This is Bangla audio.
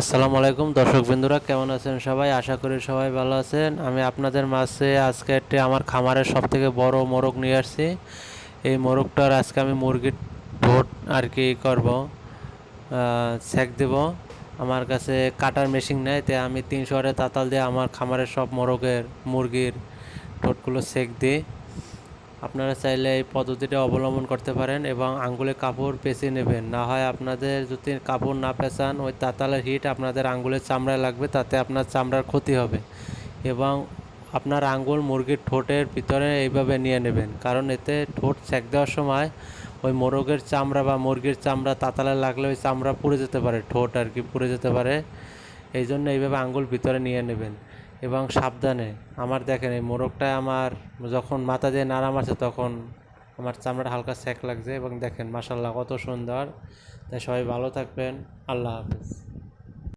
আসসালামু আলাইকুম, দর্শক বিন্দুরা কেমন আছেন সবাই? আশা করি সবাই ভালো আছেন। আমি আপনাদের মাঝে আজকে একটি আমার খামারের সব থেকে বড় মোরগ নিয়ে আসছি। এই মোরগটার আজকে আমি মুরগির ভোট আর কি করব সেক দেব। আমার কাছে কাটার মেশিন নেই, তাই আমি তিনশো তাতাল দিয়ে আমার খামারের সব মোরগের, মুরগির ঠোঁটগুলো সেক দিই। আপনারা চাইলে এই পদ্ধতিটা অবলম্বন করতে পারেন এবং আঙ্গুলে কাপড় পেঁচিয়ে নেবেন। না হয় আপনাদের যদি কাপড় না পেঁচান, ওই তাতালের হিট আপনাদের আঙ্গুলের চামড়ায় লাগবে, তাতে আপনার চামড়ার ক্ষতি হবে। এবং আপনার আঙ্গুল মুরগির ঠোঁটের ভিতরে এইভাবে নিয়ে নেবেন, কারণ এতে ঠোঁট সেক দেওয়ার সময় ওই মোরগের চামড়া বা মুরগির চামড়া তাতালে লাগলে ওই চামড়া পুড়ে যেতে পারে, ঠোঁট আর কি পুড়ে যেতে পারে। এই জন্য এইভাবে আঙ্গুল ভিতরে নিয়ে নেবেন। এবং সাবধানে। আমার দেখেন এই মোরগটা আমার যখন মাথা দিয়ে নাড়া মারছে তখন আমার চামড়াটা হালকা সেক লাগছে এবং দেখেন মাসাল্লাহ কত সুন্দর। তাই সবাই ভালো থাকবেন। আল্লাহ হাফেজ।